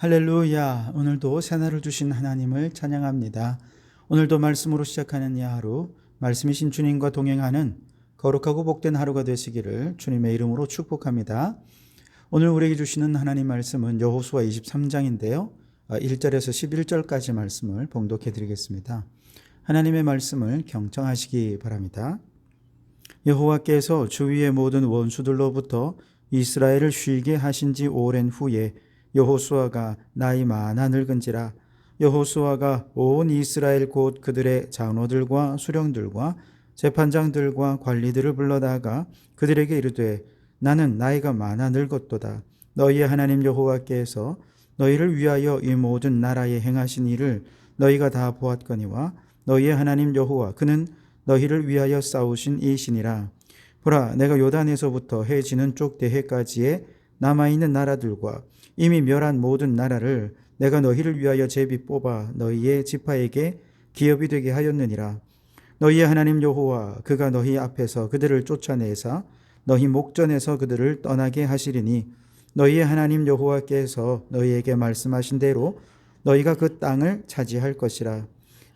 할렐루야. 오늘도 새날을 주신 하나님을 찬양합니다. 오늘도 말씀으로 시작하는 이 하루, 말씀이신 주님과 동행하는 거룩하고 복된 하루가 되시기를 주님의 이름으로 축복합니다. 오늘 우리에게 주시는 하나님 말씀은 여호수아 23장인데요. 1절에서 11절까지 말씀을 봉독해 드리겠습니다. 하나님의 말씀을 경청하시기 바랍니다. 여호와께서 주위의 모든 원수들로부터 이스라엘을 쉬게 하신 지 오랜 후에 여호수아가 나이 많아 늙은지라 여호수아가 온 이스라엘 곧 그들의 장로들과 수령들과 재판장들과 관리들을 불러다가 그들에게 이르되 나는 나이가 많아 늙었도다. 너희의 하나님 여호와께서 너희를 위하여 이 모든 나라에 행하신 일을 너희가 다 보았거니와 너희의 하나님 여호와 그는 너희를 위하여 싸우신 이신이라. 보라 내가 요단에서부터 해 지는 쪽 대해까지의 남아 있는 나라들과 이미 멸한 모든 나라를 내가 너희를 위하여 제비 뽑아 너희의 지파에게 기업이 되게 하였느니라. 너희의 하나님 여호와 그가 너희 앞에서 그들을 쫓아내사 너희 목전에서 그들을 떠나게 하시리니 너희의 하나님 여호와께서 너희에게 말씀하신 대로 너희가 그 땅을 차지할 것이라.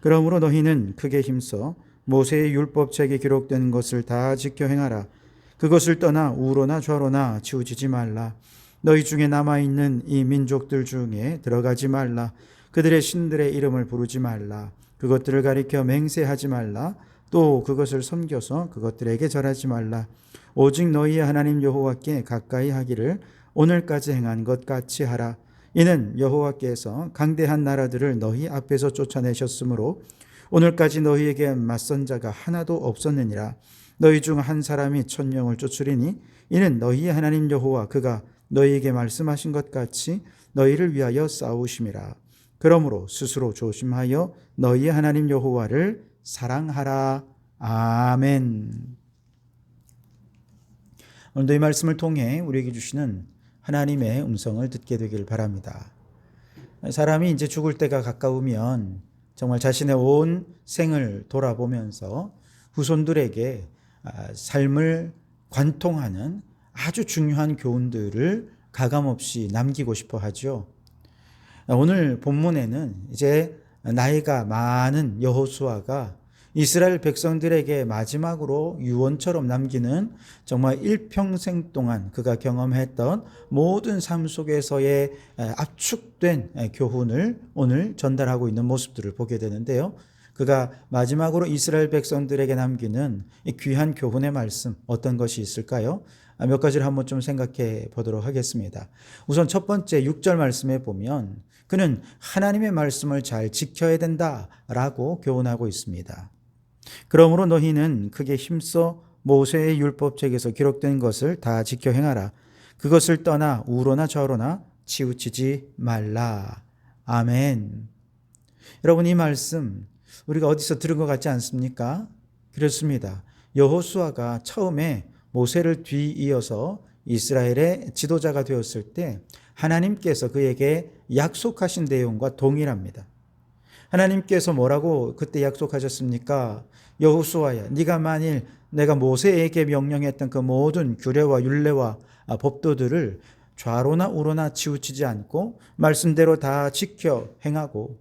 그러므로 너희는 크게 힘써 모세의 율법책에 기록된 것을 다 지켜 행하라 그것을 떠나 우로나 좌로나 치우치지 말라. 너희 중에 남아 있는 이 민족들 중에 들어가지 말라. 그들의 신들의 이름을 부르지 말라. 그것들을 가리켜 맹세하지 말라. 또 그것을 섬겨서 그것들에게 절하지 말라. 오직 너희의 하나님 여호와께 가까이 하기를 오늘까지 행한 것 같이 하라. 이는 여호와께서 강대한 나라들을 너희 앞에서 쫓아내셨으므로 오늘까지 너희에게 맞선 자가 하나도 없었느니라 너희 중 한 사람이 천명을 쫓으리니 이는 너희의 하나님 여호와 그가 너희에게 말씀하신 것 같이 너희를 위하여 싸우심이라. 그러므로 스스로 조심하여 너희의 하나님 여호와를 사랑하라. 아멘. 오늘도 이 말씀을 통해 우리에게 주시는 하나님의 음성을 듣게 되길 바랍니다. 사람이 이제 죽을 때가 가까우면 정말 자신의 온 생을 돌아보면서 후손들에게 삶을 관통하는 아주 중요한 교훈들을 가감없이 남기고 싶어 하죠. 오늘 본문에는 이제 나이가 많은 여호수아가 이스라엘 백성들에게 마지막으로 유언처럼 남기는 정말 일평생 동안 그가 경험했던 모든 삶 속에서의 압축된 교훈을 오늘 전달하고 있는 모습들을 보게 되는데요. 그가 마지막으로 이스라엘 백성들에게 남기는 이 귀한 교훈의 말씀 어떤 것이 있을까요? 몇 가지를 한번 좀 생각해 보도록 하겠습니다. 우선 첫 번째 6절 말씀에 보면 그는 하나님의 말씀을 잘 지켜야 된다라고 교훈하고 있습니다. 그러므로 너희는 크게 힘써 모세의 율법책에서 기록된 것을 다 지켜 행하라. 그것을 떠나 우로나 좌로나 치우치지 말라. 아멘. 여러분 이 말씀 우리가 어디서 들은 것 같지 않습니까? 그렇습니다. 여호수아가 처음에 모세를 뒤이어서 이스라엘의 지도자가 되었을 때 하나님께서 그에게 약속하신 내용과 동일합니다. 하나님께서 뭐라고 그때 약속하셨습니까? 여호수아야, 네가 만일 내가 모세에게 명령했던 그 모든 규례와 율례와 법도들을 좌로나 우로나 치우치지 않고 말씀대로 다 지켜 행하고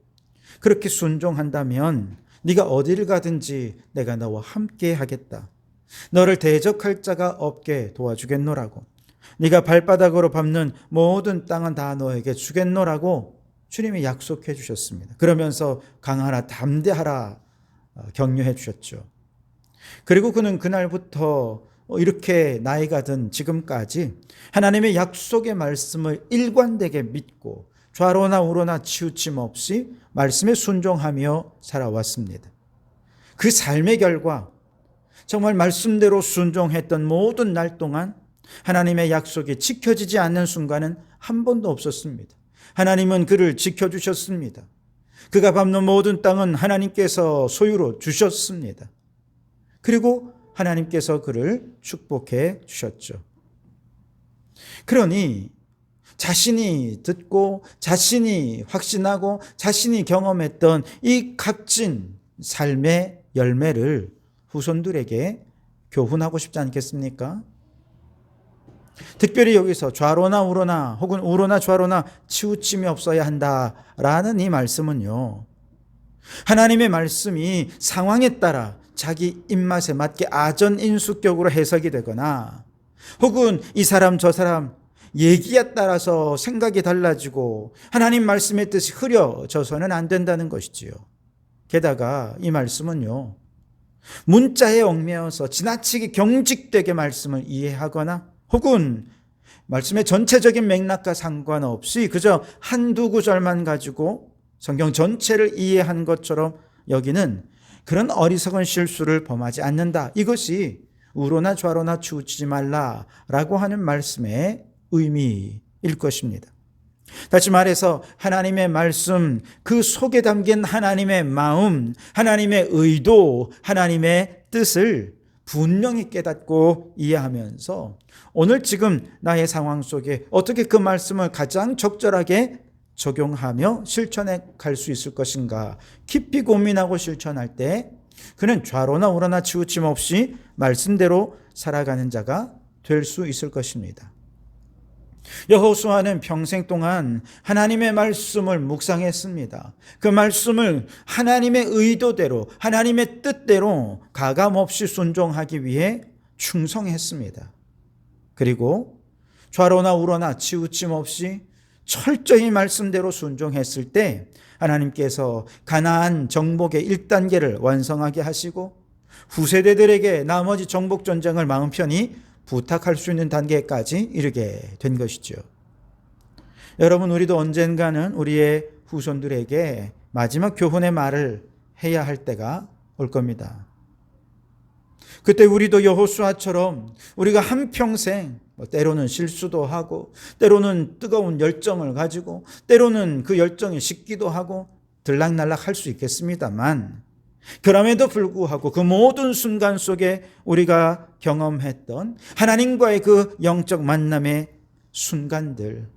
그렇게 순종한다면 네가 어디를 가든지 내가 너와 함께 하겠다. 너를 대적할 자가 없게 도와주겠노라고. 네가 발바닥으로 밟는 모든 땅은 다 너에게 주겠노라고 주님이 약속해 주셨습니다. 그러면서 강하라 담대하라 격려해 주셨죠. 그리고 그는 그날부터 이렇게 나이가 든 지금까지 하나님의 약속의 말씀을 일관되게 믿고 좌로나 우로나 치우침 없이 말씀에 순종하며 살아왔습니다. 그 삶의 결과 정말 말씀대로 순종했던 모든 날 동안 하나님의 약속이 지켜지지 않는 순간은 한 번도 없었습니다. 하나님은 그를 지켜주셨습니다. 그가 밟는 모든 땅은 하나님께서 소유로 주셨습니다. 그리고 하나님께서 그를 축복해 주셨죠. 그러니 자신이 듣고 자신이 확신하고 자신이 경험했던 이 값진 삶의 열매를 후손들에게 교훈하고 싶지 않겠습니까? 특별히 여기서 좌로나 우로나 혹은 우로나 좌로나 치우침이 없어야 한다라는 이 말씀은요. 하나님의 말씀이 상황에 따라 자기 입맛에 맞게 아전인수격으로 해석이 되거나 혹은 이 사람 저 사람 얘기에 따라서 생각이 달라지고 하나님 말씀의 뜻이 흐려져서는 안 된다는 것이지요. 게다가 이 말씀은요. 문자에 얽매여서 지나치게 경직되게 말씀을 이해하거나 혹은 말씀의 전체적인 맥락과 상관없이 그저 한두 구절만 가지고 성경 전체를 이해한 것처럼 여기는 그런 어리석은 실수를 범하지 않는다. 이것이 우로나 좌로나 치우치지 말라라고 하는 말씀의 의미일 것입니다. 다시 말해서 하나님의 말씀, 그 속에 담긴 하나님의 마음, 하나님의 의도, 하나님의 뜻을 분명히 깨닫고 이해하면서 오늘 지금 나의 상황 속에 어떻게 그 말씀을 가장 적절하게 적용하며 실천해 갈 수 있을 것인가 깊이 고민하고 실천할 때 그는 좌로나 우로나 치우침 없이 말씀대로 살아가는 자가 될 수 있을 것입니다. 여호수아는 평생 동안 하나님의 말씀을 묵상했습니다. 그 말씀을 하나님의 의도대로 하나님의 뜻대로 가감 없이 순종하기 위해 충성했습니다. 그리고 좌로나 우로나 치우침 없이 철저히 말씀대로 순종했을 때 하나님께서 가나안 정복의 1단계를 완성하게 하시고 후세대들에게 나머지 정복 전쟁을 마음 편히 부탁할 수 있는 단계까지 이르게 된 것이죠. 여러분 우리도 언젠가는 우리의 후손들에게 마지막 교훈의 말을 해야 할 때가 올 겁니다. 그때 우리도 여호수아처럼 우리가 한 평생 뭐 때로는 실수도 하고 때로는 뜨거운 열정을 가지고 때로는 그 열정이 식기도 하고 들락날락 할 수 있겠습니다만 그럼에도 불구하고 그 모든 순간 속에 우리가 경험했던 하나님과의 그 영적 만남의 순간들,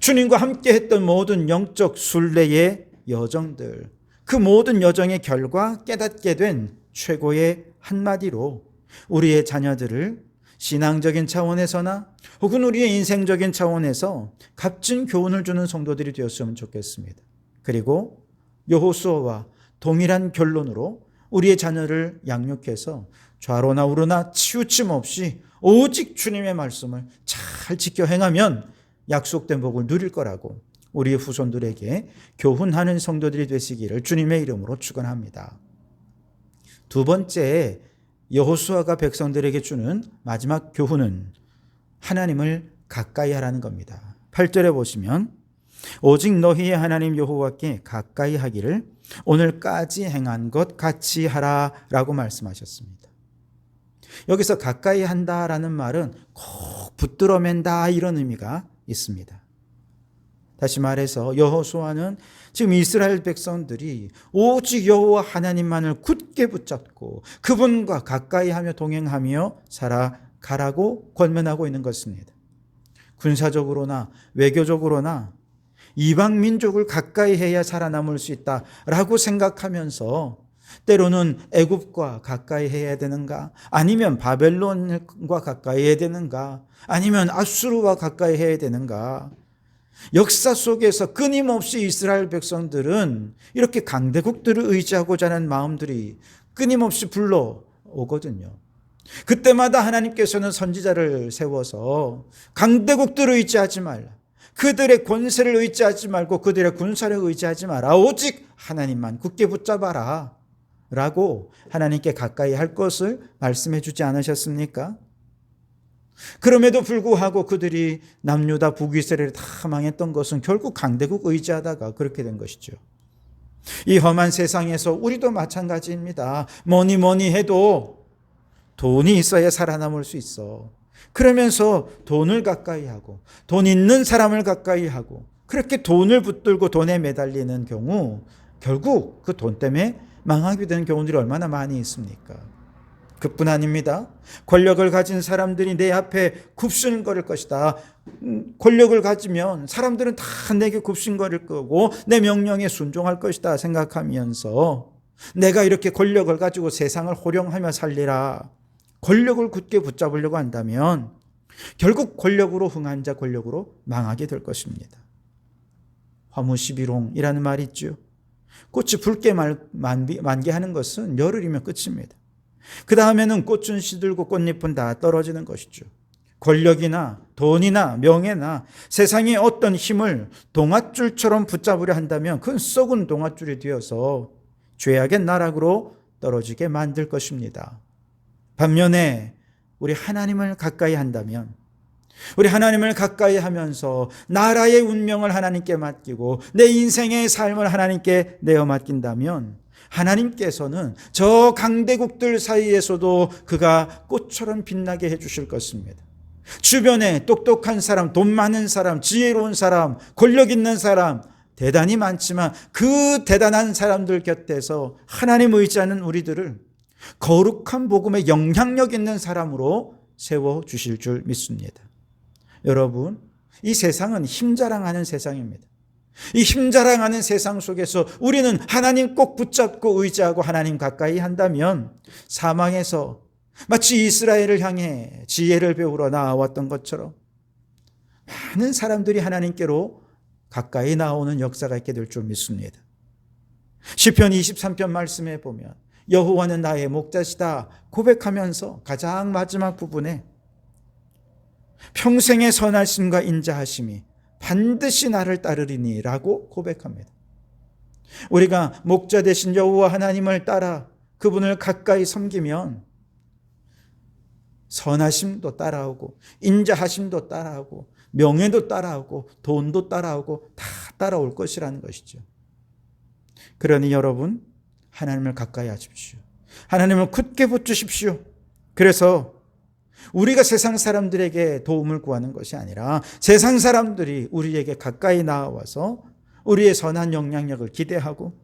주님과 함께 했던 모든 영적 순례의 여정들, 그 모든 여정의 결과 깨닫게 된 최고의 한마디로 우리의 자녀들을 신앙적인 차원에서나 혹은 우리의 인생적인 차원에서 값진 교훈을 주는 성도들이 되었으면 좋겠습니다. 그리고 여호수아와 동일한 결론으로 우리의 자녀를 양육해서 좌로나 우로나 치우침 없이 오직 주님의 말씀을 잘 지켜 행하면 약속된 복을 누릴 거라고 우리의 후손들에게 교훈하는 성도들이 되시기를 주님의 이름으로 축원합니다. 두 번째 여호수아가 백성들에게 주는 마지막 교훈은 하나님을 가까이 하라는 겁니다. 8절에 보시면 오직 너희의 하나님 여호와께 가까이 하기를 오늘까지 행한 것 같이 하라라고 말씀하셨습니다. 여기서 가까이 한다라는 말은 꼭 붙들어 맨다 이런 의미가 있습니다. 다시 말해서 여호수아는 지금 이스라엘 백성들이 오직 여호와 하나님만을 굳게 붙잡고 그분과 가까이 하며 동행하며 살아가라고 권면하고 있는 것입니다. 군사적으로나 외교적으로나 이방 민족을 가까이 해야 살아남을 수 있다라고 생각하면서 때로는 애굽과 가까이 해야 되는가 아니면 바벨론과 가까이 해야 되는가 아니면 아수르와 가까이 해야 되는가 역사 속에서 끊임없이 이스라엘 백성들은 이렇게 강대국들을 의지하고자 하는 마음들이 끊임없이 불러오거든요. 그때마다 하나님께서는 선지자를 세워서 강대국들을 의지하지 말라. 그들의 권세를 의지하지 말고 그들의 군사를 의지하지 마라. 오직 하나님만 굳게 붙잡아라. 라고 하나님께 가까이 할 것을 말씀해 주지 않으셨습니까? 그럼에도 불구하고 그들이 남유다 북이스라엘을 다 망했던 것은 결국 강대국 의지하다가 그렇게 된 것이죠. 이 험한 세상에서 우리도 마찬가지입니다. 뭐니 뭐니 해도 돈이 있어야 살아남을 수 있어. 그러면서 돈을 가까이 하고 돈 있는 사람을 가까이 하고 그렇게 돈을 붙들고 돈에 매달리는 경우 결국 그 돈 때문에 망하게 되는 경우들이 얼마나 많이 있습니까? 그뿐 아닙니다. 권력을 가진 사람들이 내 앞에 굽신거릴 것이다. 음, 권력을 가지면 사람들은 다 내게 굽신거릴 거고 내 명령에 순종할 것이다 생각하면서 내가 이렇게 권력을 가지고 세상을 호령하며 살리라. 권력을 굳게 붙잡으려고 한다면 결국 권력으로 흥한 자 권력으로 망하게 될 것입니다. 화무시비롱이라는 말이 있죠. 꽃이 붉게 만개 하는 것은 열흘이면 끝입니다. 그 다음에는 꽃은 시들고 꽃잎은 다 떨어지는 것이죠. 권력이나 돈이나 명예나 세상의 어떤 힘을 동아줄처럼 붙잡으려 한다면 그건 썩은 동아줄이 되어서 죄악의 나락으로 떨어지게 만들 것입니다. 반면에 우리 하나님을 가까이 한다면 우리 하나님을 가까이 하면서 나라의 운명을 하나님께 맡기고 내 인생의 삶을 하나님께 내어 맡긴다면 하나님께서는 저 강대국들 사이에서도 그가 꽃처럼 빛나게 해 주실 것입니다. 주변에 똑똑한 사람, 돈 많은 사람, 지혜로운 사람, 권력 있는 사람 대단히 많지만 그 대단한 사람들 곁에서 하나님 의지하는 우리들을 거룩한 복음에 영향력 있는 사람으로 세워 주실 줄 믿습니다. 여러분, 이 세상은 힘자랑하는 세상입니다. 이 힘자랑하는 세상 속에서 우리는 하나님 꼭 붙잡고 의지하고 하나님 가까이 한다면 사망에서 마치 이스라엘을 향해 지혜를 배우러 나왔던 것처럼 많은 사람들이 하나님께로 가까이 나오는 역사가 있게 될 줄 믿습니다. 시편 23편 말씀에 보면 여호와는 나의 목자시다 고백하면서 가장 마지막 부분에 평생의 선하심과 인자하심이 반드시 나를 따르리니라고 고백합니다. 우리가 목자 되신 여호와 하나님을 따라 그분을 가까이 섬기면 선하심도 따라오고 인자하심도 따라오고 명예도 따라오고 돈도 따라오고 다 따라올 것이라는 것이죠. 그러니 여러분 하나님을 가까이 하십시오. 하나님을 굳게 붙주십시오. 그래서 우리가 세상 사람들에게 도움을 구하는 것이 아니라 세상 사람들이 우리에게 가까이 나와서 우리의 선한 영향력을 기대하고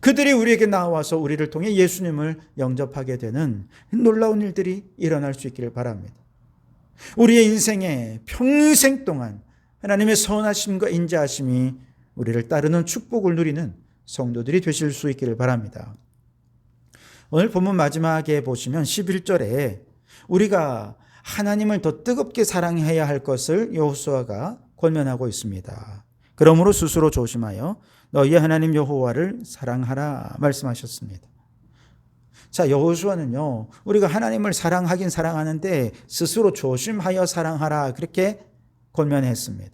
그들이 우리에게 나와서 우리를 통해 예수님을 영접하게 되는 놀라운 일들이 일어날 수 있기를 바랍니다. 우리의 인생에 평생 동안 하나님의 선하심과 인자하심이 우리를 따르는 축복을 누리는 성도들이 되실 수 있기를 바랍니다. 오늘 본문 마지막에 보시면 11절에 우리가 하나님을 더 뜨겁게 사랑해야 할 것을 여호수아가 권면하고 있습니다. 그러므로 스스로 조심하여 너희 하나님 여호와를 사랑하라 말씀하셨습니다. 자, 여호수아는요. 우리가 하나님을 사랑하긴 사랑하는데 스스로 조심하여 사랑하라 그렇게 권면했습니다.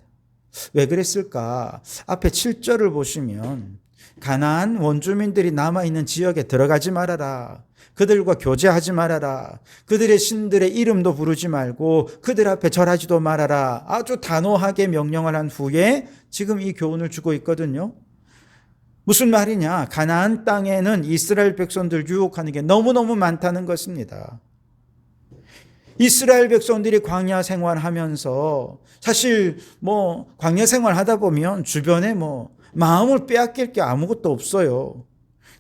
왜 그랬을까? 앞에 7절을 보시면 가나안 원주민들이 남아 있는 지역에 들어가지 말아라. 그들과 교제하지 말아라. 그들의 신들의 이름도 부르지 말고 그들 앞에 절하지도 말아라. 아주 단호하게 명령을 한 후에 지금 이 교훈을 주고 있거든요. 무슨 말이냐? 가나안 땅에는 이스라엘 백성들 유혹하는 게 너무너무 많다는 것입니다. 이스라엘 백성들이 광야 생활하면서 사실 뭐 광야 생활하다 보면 주변에 뭐 마음을 빼앗길 게 아무것도 없어요.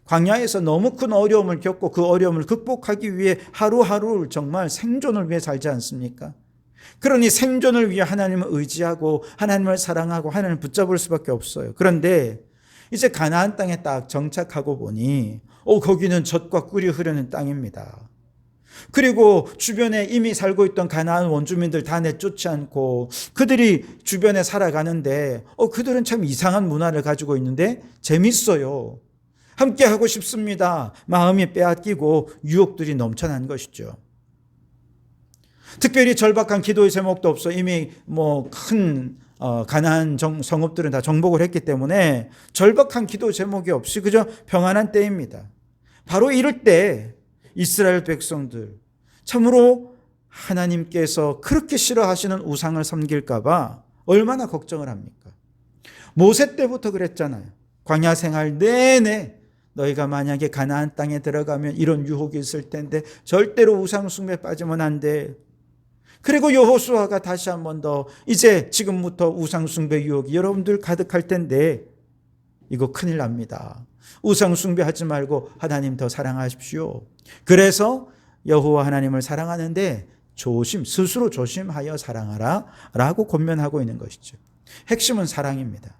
광야에서 너무 큰 어려움을 겪고 그 어려움을 극복하기 위해 하루하루 정말 생존을 위해 살지 않습니까? 그러니 생존을 위해 하나님을 의지하고 하나님을 사랑하고 하나님을 붙잡을 수밖에 없어요. 그런데 이제 가나안 땅에 딱 정착하고 보니 어 거기는 젖과 꿀이 흐르는 땅입니다. 그리고 주변에 이미 살고 있던 가나안 원주민들 다 내쫓지 않고 그들이 주변에 살아가는데 어 그들은 참 이상한 문화를 가지고 있는데 재밌어요. 함께 하고 싶습니다. 마음이 빼앗기고 유혹들이 넘쳐난 것이죠. 특별히 절박한 기도의 제목도 없어 이미 뭐큰 어, 가난한 성읍들은 다 정복을 했기 때문에 절박한 기도 제목이 없이 그저 평안한 때입니다. 바로 이럴 때 이스라엘 백성들 참으로 하나님께서 그렇게 싫어하시는 우상을 섬길까봐 얼마나 걱정을 합니까? 모세 때부터 그랬잖아요. 광야 생활 내내 너희가 만약에 가나안 땅에 들어가면 이런 유혹이 있을 텐데 절대로 우상 숭배 빠지면 안 돼. 그리고 여호수아가 다시 한 번 더 이제 지금부터 우상 숭배 유혹이 여러분들 가득할 텐데 이거 큰일 납니다. 우상 숭배하지 말고 하나님 더 사랑하십시오. 그래서 여호와 하나님을 사랑하는데 조심 스스로 조심하여 사랑하라라고 권면하고 있는 것이죠. 핵심은 사랑입니다.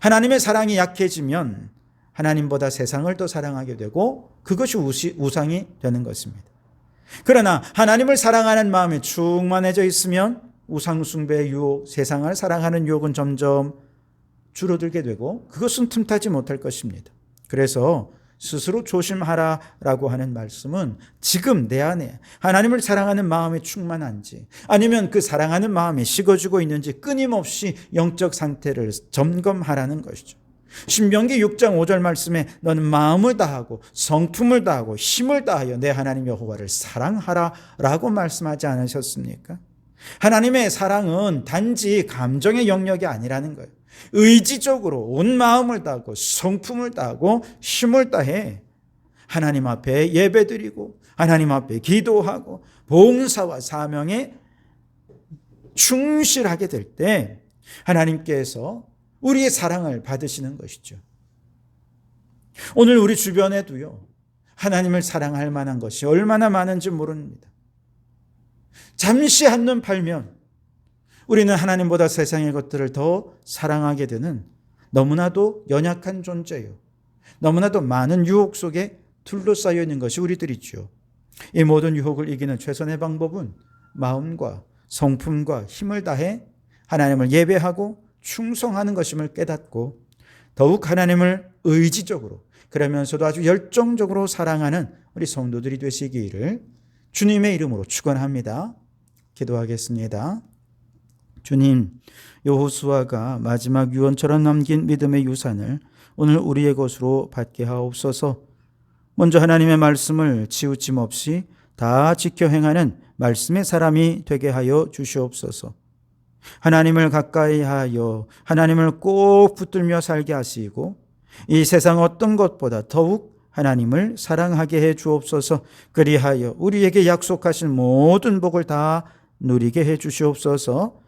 하나님의 사랑이 약해지면 하나님보다 세상을 더 사랑하게 되고 그것이 우상이 되는 것입니다. 그러나 하나님을 사랑하는 마음이 충만해져 있으면 우상숭배의 유혹, 세상을 사랑하는 유혹은 점점 줄어들게 되고 그것은 틈타지 못할 것입니다. 그래서 스스로 조심하라 라고 하는 말씀은 지금 내 안에 하나님을 사랑하는 마음이 충만한지 아니면 그 사랑하는 마음이 식어지고 있는지 끊임없이 영적 상태를 점검하라는 것이죠. 신명기 6장 5절 말씀에 너는 마음을 다하고 성품을 다하고 힘을 다하여 내 하나님 여호와를 사랑하라 라고 말씀하지 않으셨습니까? 하나님의 사랑은 단지 감정의 영역이 아니라는 거예요. 의지적으로 온 마음을 다하고 성품을 다하고 힘을 다해 하나님 앞에 예배드리고 하나님 앞에 기도하고 봉사와 사명에 충실하게 될 때 하나님께서 우리의 사랑을 받으시는 것이죠. 오늘 우리 주변에도요. 하나님을 사랑할 만한 것이 얼마나 많은지 모릅니다. 잠시 한눈 팔면 우리는 하나님보다 세상의 것들을 더 사랑하게 되는 너무나도 연약한 존재요. 너무나도 많은 유혹 속에 둘러싸여 있는 것이 우리들이죠. 이 모든 유혹을 이기는 최선의 방법은 마음과 성품과 힘을 다해 하나님을 예배하고 충성하는 것임을 깨닫고 더욱 하나님을 의지적으로 그러면서도 아주 열정적으로 사랑하는 우리 성도들이 되시기를 주님의 이름으로 축원합니다. 기도하겠습니다. 주님, 여호수아가 마지막 유언처럼 남긴 믿음의 유산을 오늘 우리의 것으로 받게 하옵소서. 먼저 하나님의 말씀을 치우침 없이 다 지켜 행하는 말씀의 사람이 되게 하여 주시옵소서. 하나님을 가까이 하여 하나님을 꼭 붙들며 살게 하시고 이 세상 어떤 것보다 더욱 하나님을 사랑하게 해 주옵소서. 그리하여 우리에게 약속하신 모든 복을 다 누리게 해 주시옵소서.